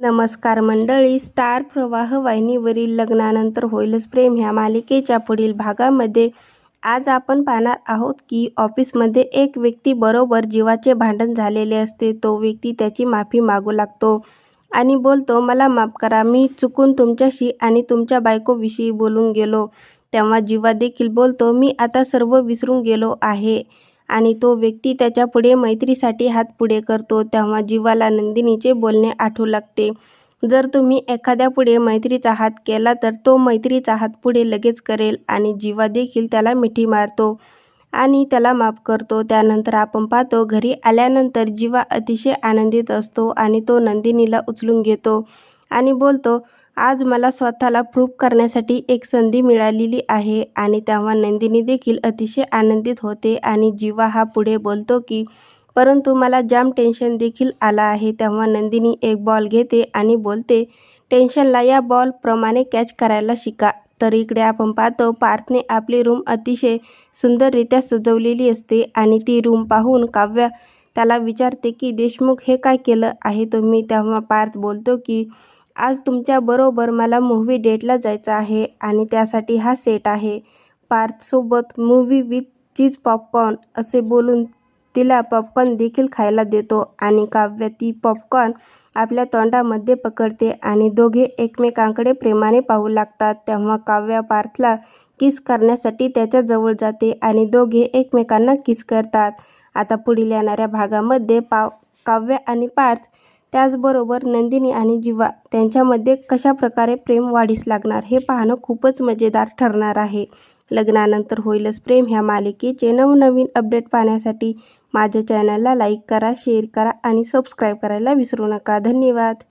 नमस्कार मंडळी स्टार प्रवाह वाहिनीवरील लग्नानंतर होईलच प्रेम ह्या मालिकेच्या पुढील भागामध्ये. आज आपण पाहणार आहोत की ऑफिसमध्ये एक व्यक्ती बरोबर जीवाचे भांडण झालेले असते तो व्यक्ती त्याची माफी मागू लागतो आणि बोलतो मला माफ करा मी चुकून तुमच्याशी आणि तुमच्या बायकोविषयी बोलून गेलो. तेव्हा जीवा देखील बोलतो मी आता सर्व विसरून गेलो आहे. आणि तो व्यक्ती त्याच्यापुढे मैत्रीसाठी हात पुढे करतो तेव्हा जीवाला नंदिनीचे बोलणे आठवू लागते. जर तुम्ही एखाद्यापुढे मैत्रीचा हात केला तर तो मैत्रीचा हात पुढे लगेच करेल आणि जीवा देखील त्याला मिठी मारतो आणि त्याला माफ करतो. त्यानंतर आपण पाहतो घरी आल्यानंतर जीवा अतिशय आनंदित असतो आणि तो नंदिनीला उचलून घेतो आणि बोलतो आज मला स्वतःला प्रूफ करण्यासाठी एक संधी मिळालेली आहे आणि तेव्हा नंदिनी देखील अतिशय आनंदित होते आणि जीवा हा पुढे बोलतो की परंतु मला जाम टेन्शन देखील आला आहे. तेव्हा नंदिनी एक बॉल घेते आणि बोलते टेन्शनला या बॉलप्रमाणे कॅच करायला शिका. तर इकडे आपण पाहतो पार्थने आपली रूम अतिशय सुंदररित्या सजवलेली असते आणि ती रूम पाहून काव्या त्याला विचारते की देशमुख हे काय केलं आहे? तुम्ही तेव्हा पार्थ बोलतो की आज तुमच्याबरोबर मला मूव्ही डेटला जायचं आहे आणि त्यासाठी हा सेट आहे. पार्थसोबत मूव्ही विथ चीज पॉपकॉर्न असे बोलून तिला पॉपकॉर्न देखील खायला देतो आणि काव्य ती पॉपकॉर्न आपल्या तोंडामध्ये पकडते आणि दोघे एकमेकांकडे प्रेमाने पाहू लागतात. तेव्हा काव्य पार्थला किस करण्यासाठी त्याच्याजवळ जाते आणि दोघे एकमेकांना किस करतात. आता पुढील येणाऱ्या भागामध्ये पाव काव्य आणि पार्थ त्याचबरोबर नंदिनी आणि जिवा त्यांच्यामध्ये कशा प्रकारे प्रेम वाढीस लागणार हे पाहणं खूपच मजेदार ठरणार आहे. लग्नानंतर होईलच प्रेम ह्या मालिकेचे नवनवीन अपडेट पाहण्यासाठी माझ्या चॅनलला लाईक करा शेअर करा आणि सबस्क्राईब करायला विसरू नका. धन्यवाद.